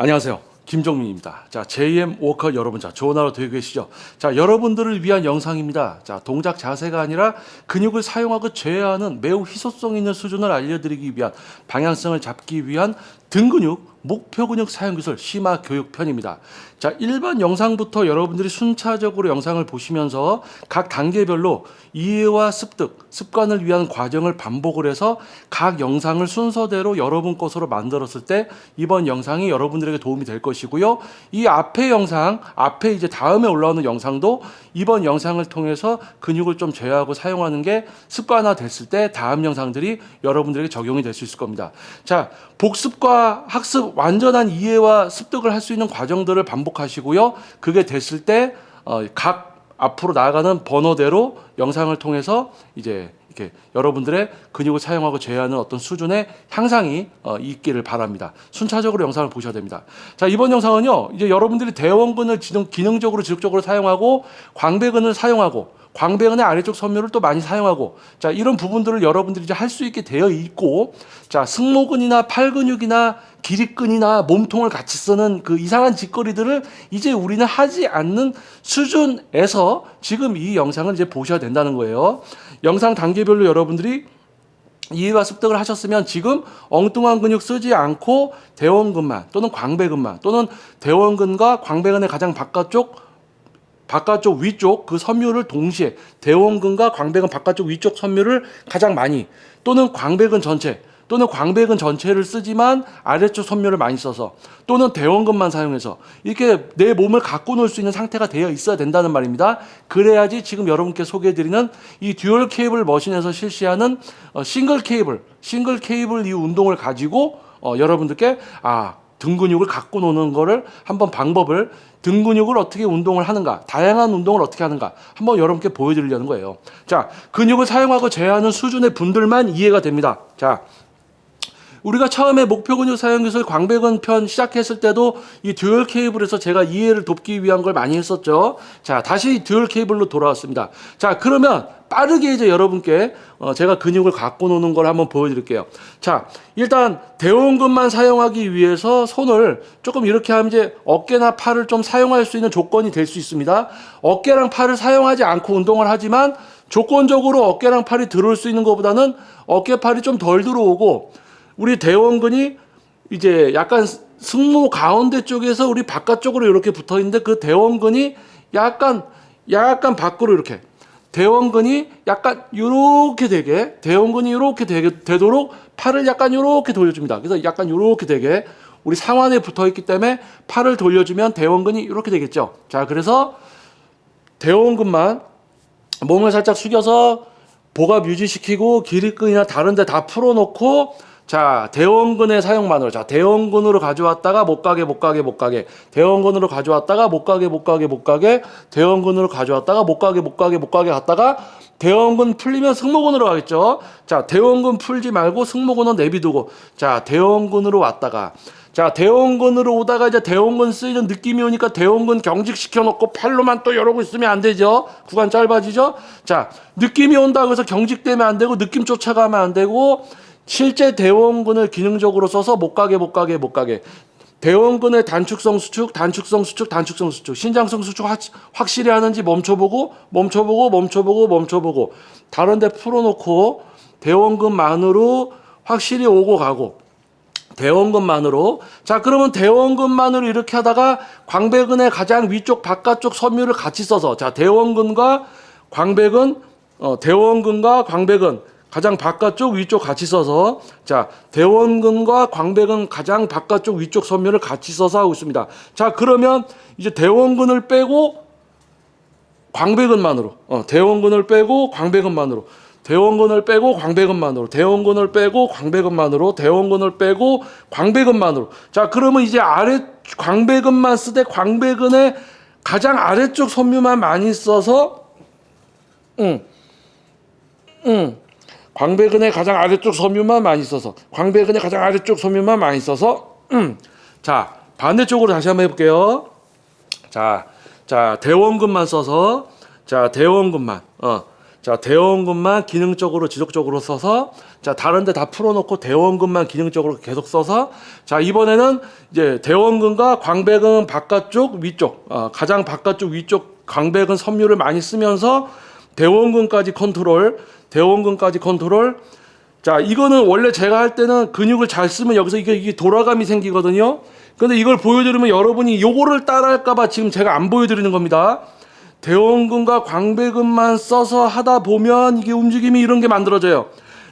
안녕하세요. 김종민입니다. 자, JM 워커 여러분, 자, 좋은 하루 되고 계시죠? 자, 여러분들을 위한 영상입니다. 자, 동작 자세가 아니라 근육을 사용하고 제어하는 매우 희소성 있는 수준을 알려드리기 위한 방향성을 잡기 위한 등 근육, 목표 근육 사용 기술 심화 교육 편입니다. 자, 일반 영상부터 여러분들이 순차적으로 영상을 보시면서 각 단계별로 이해와 습득, 습관을 위한 과정을 반복을 해서 각 영상을 순서대로 여러분 것으로 만들었을 때 이번 영상이 여러분들에게 도움이 될 것이고요. 이 앞에 영상, 앞에 이제 다음에 올라오는 영상도 이번 영상을 통해서 근육을 좀 제어하고 사용하는 게 습관화 됐을 때 다음 영상들이 여러분들에게 적용이 될 수 있을 겁니다. 자, 복습과 학습 완전한 이해와 습득을 할 수 있는 과정들을 반복하시고요. 그게 됐을 때 어, 각 앞으로 나아가는 번호대로 영상을 통해서 이제 이렇게 여러분들의 근육을 사용하고 제어하는 어떤 수준의 향상이 어, 있기를 바랍니다. 순차적으로 영상을 보셔야 됩니다. 자 이번 영상은요 이제 여러분들이 대원근을 기능, 기능적으로 지속적으로 사용하고 광배근을 사용하고 광배근의 아래쪽 섬유를 또 많이 사용하고 자 이런 부분들을 여러분들이 이제 할 수 있게 되어 있고 자 승모근이나 팔근육이나 기립근이나 몸통을 같이 쓰는 그 이상한 짓거리들을 이제 우리는 하지 않는 수준에서 지금 이 영상을 이제 보셔야 된다는 거예요. 영상 단계별로 여러분들이 이해와 습득을 하셨으면 지금 엉뚱한 근육 쓰지 않고 대원근만 또는 광배근만 또는 대원근과 광배근의 가장 바깥쪽 바깥쪽 위쪽 그 섬유를 동시에 대원근과 광배근 바깥쪽 위쪽 섬유를 가장 많이 또는 광배근 전체 또는 광배근 전체를 쓰지만 아래쪽 섬유를 많이 써서 또는 대원근만 사용해서 이렇게 내 몸을 갖고 놀 수 있는 상태가 되어 있어야 된다는 말입니다. 그래야지 지금 여러분께 소개해드리는 이 듀얼 케이블 머신에서 실시하는 어, 싱글 케이블, 싱글 케이블 이 운동을 가지고 어, 여러분들께 아 등 근육을 갖고 노는 거를 한번 방법을 등 근육을 어떻게 운동을 하는가, 다양한 운동을 어떻게 하는가 한번 여러분께 보여드리려는 거예요. 자, 근육을 사용하고 제어하는 수준의 분들만 이해가 됩니다. 자, 우리가 처음에 목표 근육 사용 기술 광배근 편 시작했을 때도 이 듀얼 케이블에서 제가 이해를 돕기 위한 걸 많이 했었죠. 자, 다시 듀얼 케이블로 돌아왔습니다. 자, 그러면 빠르게 이제 여러분께 어, 제가 근육을 갖고 노는 걸 한번 보여드릴게요. 자, 일단 대원근만 사용하기 위해서 손을 조금 이렇게 하면 이제 어깨나 팔을 좀 사용할 수 있는 조건이 될 수 있습니다. 어깨랑 팔을 사용하지 않고 운동을 하지만 조건적으로 어깨랑 팔이 들어올 수 있는 것보다는 어깨 팔이 좀 덜 들어오고 우리 대원근이 이제 약간 승모 가운데 쪽에서 우리 바깥쪽으로 이렇게 붙어 있는데 그 대원근이 약간 약간 밖으로 이렇게 대원근이 약간 요렇게 되게 대원근이 요렇게 되게 되도록 팔을 약간 요렇게 돌려줍니다. 그래서 약간 요렇게 되게 우리 상완에 붙어 있기 때문에 팔을 돌려주면 대원근이 이렇게 되겠죠. 자, 그래서 대원근만 몸을 살짝 숙여서 복압 유지시키고 기립근이나 다른 데 다 풀어놓고 자 대원근의 사용만으로. 자 대원근으로 가져왔다가 못 가게 못 가게 못 가게. 대원근으로 가져왔다가 못 가게 못 가게 못 가게. 대원근으로 가져왔다가 못 가게 못 가게 못 가게 갔다가 대원근 풀리면 승모근으로 가겠죠? 자 대원근 풀지 말고 승모근은 내비두고. 자 대원근으로 왔다가. 자 대원근으로 오다가 이제 대원근 쓰이는 느낌이 오니까 대원근 경직시켜 놓고 팔로만 또 이러고 있으면 안 되죠? 구간 짧아지죠? 자 느낌이 온다 그래서 경직되면 안 되고 느낌 쫓아가면 안 되고 실제 대원근을 기능적으로 써서 못 가게 못 가게 못 가게. 대원근의 단축성 수축, 단축성 수축, 단축성 수축, 신장성 수축 확, 확실히 하는지 멈춰보고 멈춰보고 멈춰보고 멈춰보고. 다른데 풀어놓고 대원근만으로 확실히 오고 가고. 대원근만으로. 자 그러면 대원근만으로 이렇게 하다가 광배근의 가장 위쪽 바깥쪽 섬유를 같이 써서. 자 대원근과 광배근 어, 대원근과 광배근 가장 바깥쪽 위쪽 같이 써서 자 대원근과 광배근 가장 바깥쪽 위쪽 섬유를 같이 써서 하고 있습니다. 자 그러면 이제 대원근을 빼고 광배근만으로 어, 대원근을 빼고 광배근만으로 대원근을 빼고 광배근만으로 대원근을 빼고 광배근만으로 대원근을 빼고 광배근만으로 자 그러면 이제 아래 광배근만 쓰되 광배근의 가장 아래쪽 섬유만 많이 써서 응. 응. 광배근의 가장 아래쪽 섬유만 많이 써서 광배근의 가장 아래쪽 섬유만 많이 써서 음. 자 반대쪽으로 다시 한번 해볼게요. 자, 자 대원근만 써서 자 대원근만 어. 자, 대원근만 기능적으로 지속적으로 써서 자, 다른 데 다 풀어놓고 대원근만 기능적으로 계속 써서 자, 이번에는 이제 대원근과 광배근 바깥쪽 위쪽 어, 가장 바깥쪽 위쪽 광배근 섬유를 많이 쓰면서 대원근까지 컨트롤 대원근까지 컨트롤 자, 이거는 원래 제가 할 때는 근육을 잘 쓰면 여기서 이게, 이게 돌아감이 생기거든요. 근데 이걸 보여드리면 여러분이 요거를 따라할까봐 지금 제가 안 보여드리는 겁니다. 대원근과 광배근만 써서 하다 보면 이게 움직임이 이런 게 만들어져요.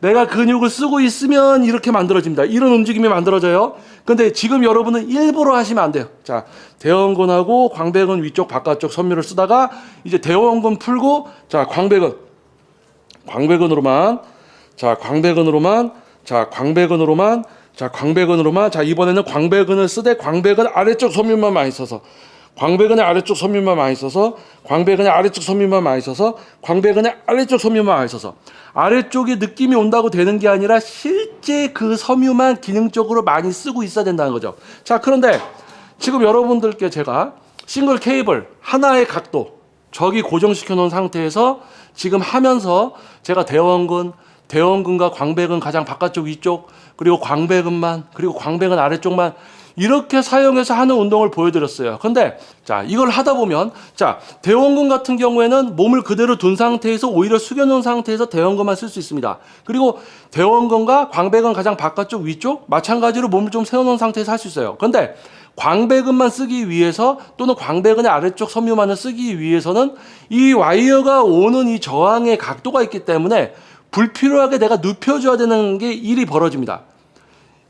내가 근육을 쓰고 있으면 이렇게 만들어집니다. 이런 움직임이 만들어져요. 근데 지금 여러분은 일부러 하시면 안 돼요. 자, 대원근하고 광배근 위쪽 바깥쪽 섬유를 쓰다가 이제 대원근 풀고 자, 광배근 광배근으로만 자, 광배근으로만 자, 광배근으로만 자, 광배근으로만 자, 이번에는 광배근을 쓰되 광배근 아래쪽 섬유만 많이 써서 광배근의 아래쪽 섬유만 많이 써서 광배근의 아래쪽 섬유만 많이 써서 광배근의 아래쪽 섬유만 많이 써서 아래쪽에 느낌이 온다고 되는 게 아니라 실제 그 섬유만 기능적으로 많이 쓰고 있어야 된다는 거죠. 자, 그런데 지금 여러분들께 제가 싱글 케이블 하나의 각도 저기 고정시켜 놓은 상태에서 지금 하면서 제가 대원근 대원근과 광배근 가장 바깥쪽 위쪽 그리고 광배근만 그리고 광배근 아래쪽만 이렇게 사용해서 하는 운동을 보여드렸어요. 근데 자 이걸 하다 보면 자 대원근 같은 경우에는 몸을 그대로 둔 상태에서 오히려 숙여놓은 상태에서 대원근만 쓸 수 있습니다. 그리고 대원근과 광배근 가장 바깥쪽 위쪽 마찬가지로 몸을 좀 세워놓은 상태에서 할 수 있어요. 근데 광배근만 쓰기 위해서 또는 광배근의 아래쪽 섬유만을 쓰기 위해서는 이 와이어가 오는 이 저항의 각도가 있기 때문에 불필요하게 내가 눕혀줘야 되는 게 일이 벌어집니다.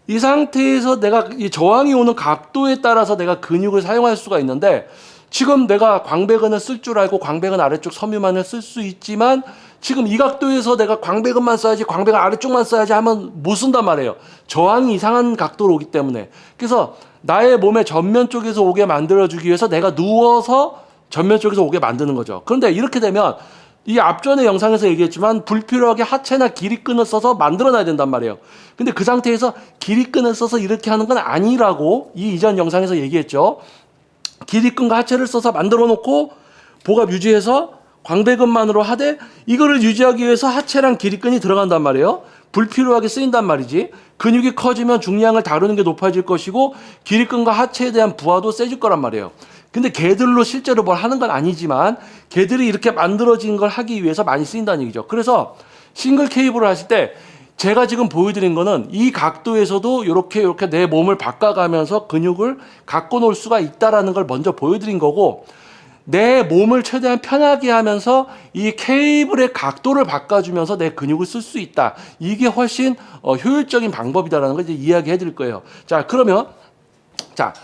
이 상태에서 내가 이 저항이 오는 각도에 따라서 내가 근육을 사용할 수가 있는데 지금 내가 광배근을 쓸 줄 알고 광배근 아래쪽 섬유만을 쓸 수 있지만 지금 이 각도에서 내가 광배근만 써야지 광배근 아래쪽만 써야지 하면 못 쓴단 말이에요. 저항이 이상한 각도로 오기 때문에. 그래서 나의 몸의 전면 쪽에서 오게 만들어 주기 위해서 내가 누워서 전면 쪽에서 오게 만드는 거죠. 그런데 이렇게 되면 이 앞전의 영상에서 얘기했지만 불필요하게 하체나 길이끈을 써서 만들어놔야 된단 말이에요. 근데 그 상태에서 길이끈을 써서 이렇게 하는 건 아니라고 이 이전 영상에서 얘기했죠. 길이끈과 하체를 써서 만들어 놓고 보갑 유지해서 광배근만으로 하되 이거를 유지하기 위해서 하체랑 길이끈이 들어간단 말이에요. 불필요하게 쓰인단 말이지. 근육이 커지면 중량을 다루는 게 높아질 것이고 길이끈과 하체에 대한 부하도 세질 거란 말이에요. 근데 개들로 실제로 뭘 하는 건 아니지만 개들이 이렇게 만들어진 걸 하기 위해서 많이 쓰인다는 얘기죠. 그래서 싱글 케이블을 하실 때 제가 지금 보여드린 거는 이 각도에서도 이렇게 이렇게 내 몸을 바꿔가면서 근육을 갖고 놀 수가 있다라는 걸 먼저 보여드린 거고 내 몸을 최대한 편하게 하면서 이 케이블의 각도를 바꿔주면서 내 근육을 쓸 수 있다. 이게 훨씬 어, 효율적인 방법이다라는 걸 이제 이야기해 드릴 거예요. 자, 그러면 자,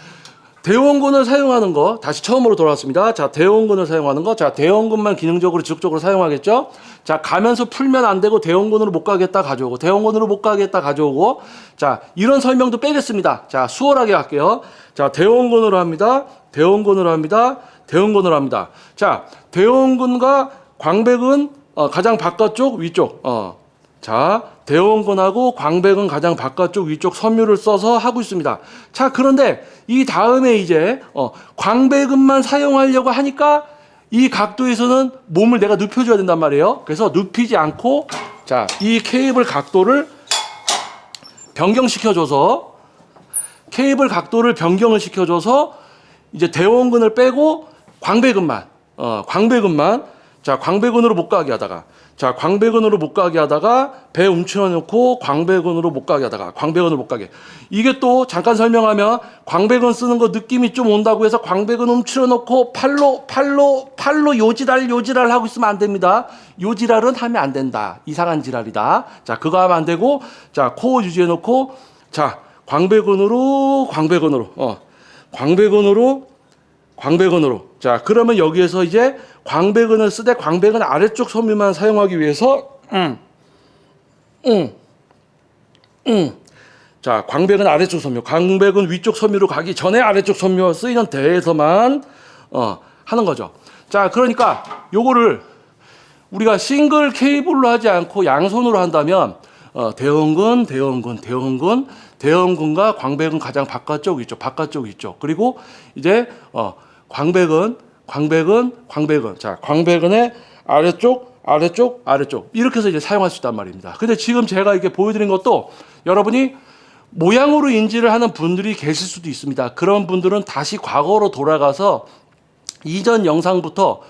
대원근을 사용하는 거 다시 처음으로 돌아왔습니다. 자, 대원근을 사용하는 거. 자, 대원근만 기능적으로 지속적으로 사용하겠죠? 자, 가면서 풀면 안 되고 대원근으로 못 가겠다 가져오고 대원근으로 못 가겠다 가져오고 자, 이런 설명도 빼겠습니다. 자, 수월하게 할게요. 자, 대원근으로 합니다. 대원근으로 합니다. 대원근으로 합니다. 자, 대원근과 광배근 어, 가장 바깥쪽 위쪽 어. 자, 대원근하고 광배근 가장 바깥쪽 위쪽 섬유를 써서 하고 있습니다. 자, 그런데 이 다음에 이제 어, 광배근만 사용하려고 하니까 이 각도에서는 몸을 내가 눕혀줘야 된단 말이에요. 그래서 눕히지 않고 자, 이 케이블 각도를 변경시켜줘서 케이블 각도를 변경을 시켜줘서 이제 대원근을 빼고 광배근만 어, 광배근만 자 광배근으로 못 가게 하다가 자 광배근으로 못 가게 하다가 배 움츠러 놓고 광배근으로 못 가게 하다가 광배근으로 못 가게. 이게 또 잠깐 설명하면 광배근 쓰는 거 느낌이 좀 온다고 해서 광배근 움츠러 놓고 팔로 팔로 팔로 요지랄 요지랄 하고 있으면 안 됩니다. 요지랄은 하면 안 된다. 이상한 지랄이다. 자 그거 하면 안 되고 자 코 유지해 놓고 자 광배근으로 광배근으로 어 광배근으로 광배근으로. 자, 그러면 여기에서 이제 광배근을 쓰되 광배근 아래쪽 섬유만 사용하기 위해서 음. 음. 음. 자, 광배근 아래쪽 섬유, 광배근 위쪽 섬유로 가기 전에 아래쪽 섬유가 쓰이는 데에서만 어, 하는 거죠. 자, 그러니까 요거를 우리가 싱글 케이블로 하지 않고 양손으로 한다면 어, 대원근, 대원근, 대원근, 대원근과 광배근 가장 바깥쪽 위쪽, 바깥쪽 위쪽. 그리고 이제 어, 광배근, 광배근, 광배근. 자, 광배근의 아래쪽, 아래쪽, 아래쪽 이렇게 해서 이제 사용할 수 있단 말입니다. 근데 지금 제가 이렇게 보여드린 것도 여러분이 모양으로 인지를 하는 분들이 계실 수도 있습니다. 그런 분들은 다시 과거로 돌아가서 이전 영상부터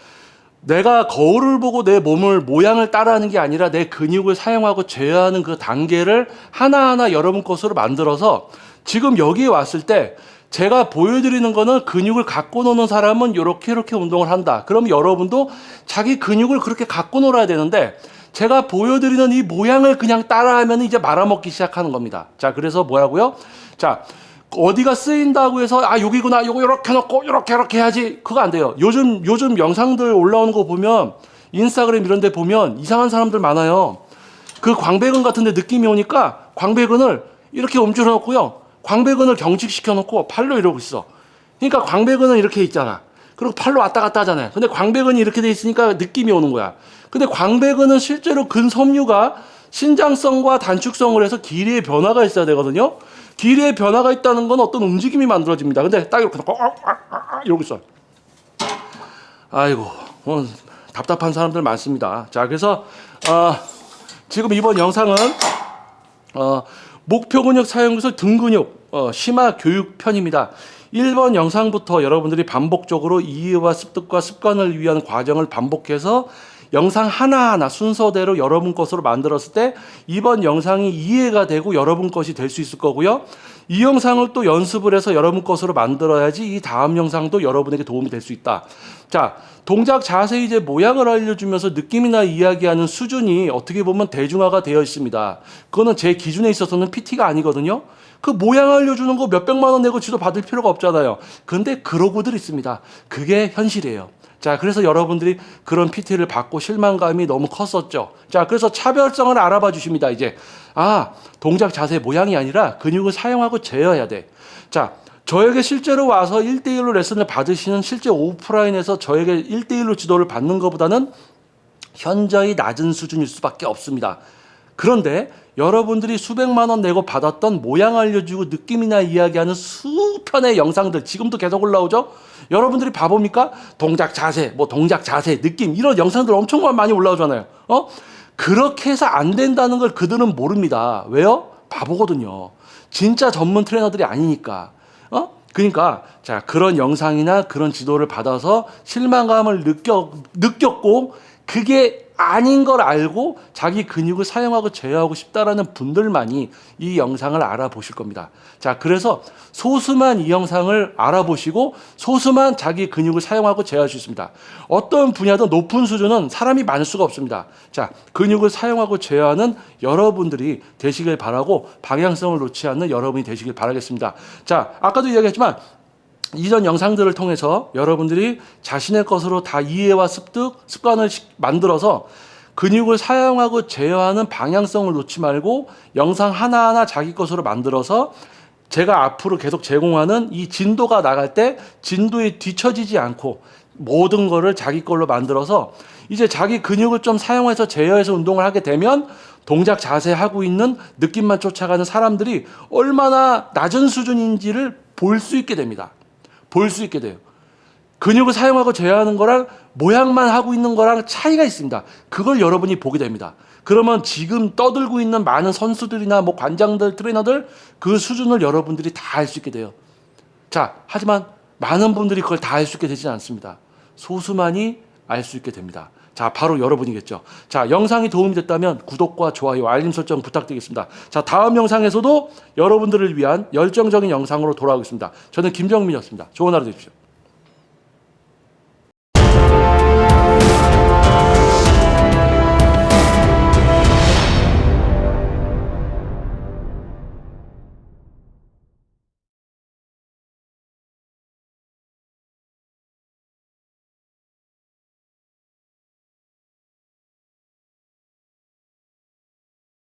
내가 거울을 보고 내 몸을 모양을 따라하는 게 아니라 내 근육을 사용하고 제어하는 그 단계를 하나하나 여러분 것으로 만들어서 지금 여기에 왔을 때 제가 보여드리는 거는 근육을 갖고 노는 사람은 이렇게 이렇게 운동을 한다. 그럼 여러분도 자기 근육을 그렇게 갖고 놀아야 되는데 제가 보여드리는 이 모양을 그냥 따라하면 이제 말아먹기 시작하는 겁니다. 자, 그래서 뭐라고요? 자, 어디가 쓰인다고 해서 아 여기구나 요거 이렇게 놓고 이렇게 이렇게 해야지 그거 안 돼요 요즘 요즘 영상들 올라오는 거 보면 인스타그램 이런 데 보면 이상한 사람들 많아요 그 광배근 같은 데 느낌이 오니까 광배근을 이렇게 움츠러 놓고요 광배근을 경직시켜 놓고 팔로 이러고 있어 그러니까 광배근은 이렇게 있잖아 그리고 팔로 왔다 갔다 하잖아요 근데 광배근이 이렇게 돼 있으니까 느낌이 오는 거야 근데 광배근은 실제로 근섬유가 신장성과 단축성을 해서 길이의 변화가 있어야 되거든요 길이의 변화가 있다는 건 어떤 움직임이 만들어집니다. 근데 딱 이렇게 아, 이러고 있어요. 아이고 어, 답답한 사람들 많습니다. 자 그래서 어, 지금 이번 영상은 어, 목표 근육 사용에서 등 근육 어, 심화 교육 편입니다. 1번 영상부터 여러분들이 반복적으로 이해와 습득과 습관을 위한 과정을 반복해서 영상 하나하나 순서대로 여러분 것으로 만들었을 때 이번 영상이 이해가 되고 여러분 것이 될 수 있을 거고요. 이 영상을 또 연습을 해서 여러분 것으로 만들어야지 이 다음 영상도 여러분에게 도움이 될 수 있다. 자, 동작 자세 이제 모양을 알려주면서 느낌이나 이야기하는 수준이 어떻게 보면 대중화가 되어 있습니다. 그거는 제 기준에 있어서는 PT가 아니거든요. 그 모양 알려주는 거 몇백만 원 내고 지도 받을 필요가 없잖아요. 근데 그러고들 있습니다. 그게 현실이에요. 자, 그래서 여러분들이 그런 PT를 받고 실망감이 너무 컸었죠. 자, 그래서 차별성을 알아봐 주십니다. 이제 아, 동작 자세 모양이 아니라 근육을 사용하고 제어해야 돼. 자, 저에게 실제로 와서 1대1로 레슨을 받으시는 실제 오프라인에서 저에게 1대1로 지도를 받는 것보다는 현저히 낮은 수준일 수밖에 없습니다. 그런데 여러분들이 수백만 원 내고 받았던 모양 알려주고 느낌이나 이야기하는 수편의 영상들 지금도 계속 올라오죠? 여러분들이 봐봅니까? 동작 자세, 뭐 동작 자세, 느낌 이런 영상들 엄청 많이 올라오잖아요. 어? 그렇게 해서 안 된다는 걸 그들은 모릅니다. 왜요? 바보거든요. 진짜 전문 트레이너들이 아니니까. 어? 그러니까 자 그런 영상이나 그런 지도를 받아서 실망감을 느껴 느꼈고 그게 아닌 걸 알고 자기 근육을 사용하고 제어하고 싶다라는 분들만이 이 영상을 알아보실 겁니다. 자, 그래서 소수만 이 영상을 알아보시고 소수만 자기 근육을 사용하고 제어할 수 있습니다. 어떤 분야든 높은 수준은 사람이 많을 수가 없습니다. 자, 근육을 사용하고 제어하는 여러분들이 되시길 바라고 방향성을 놓지 않는 여러분이 되시길 바라겠습니다. 자, 아까도 이야기했지만 이전 영상들을 통해서 여러분들이 자신의 것으로 다 이해와 습득, 습관을 시- 만들어서 근육을 사용하고 제어하는 방향성을 놓지 말고 영상 하나하나 자기 것으로 만들어서 제가 앞으로 계속 제공하는 이 진도가 나갈 때 진도에 뒤처지지 않고 모든 거를 자기 걸로 만들어서 이제 자기 근육을 좀 사용해서 제어해서 운동을 하게 되면 동작 자세 하고 있는 느낌만 쫓아가는 사람들이 얼마나 낮은 수준인지를 볼 수 있게 됩니다. 볼 수 있게 돼요. 근육을 사용하고 제어하는 거랑 모양만 하고 있는 거랑 차이가 있습니다. 그걸 여러분이 보게 됩니다. 그러면 지금 떠들고 있는 많은 선수들이나 뭐 관장들, 트레이너들 그 수준을 여러분들이 다 알 수 있게 돼요. 자, 하지만 많은 분들이 그걸 다 알 수 있게 되지는 않습니다. 소수만이 알 수 있게 됩니다. 자, 바로 여러분이겠죠. 자, 영상이 도움이 됐다면 구독과 좋아요, 알림 설정 부탁드리겠습니다. 자, 다음 영상에서도 여러분들을 위한 열정적인 영상으로 돌아오겠습니다. 저는 김정민이었습니다. 좋은 하루 되십시오.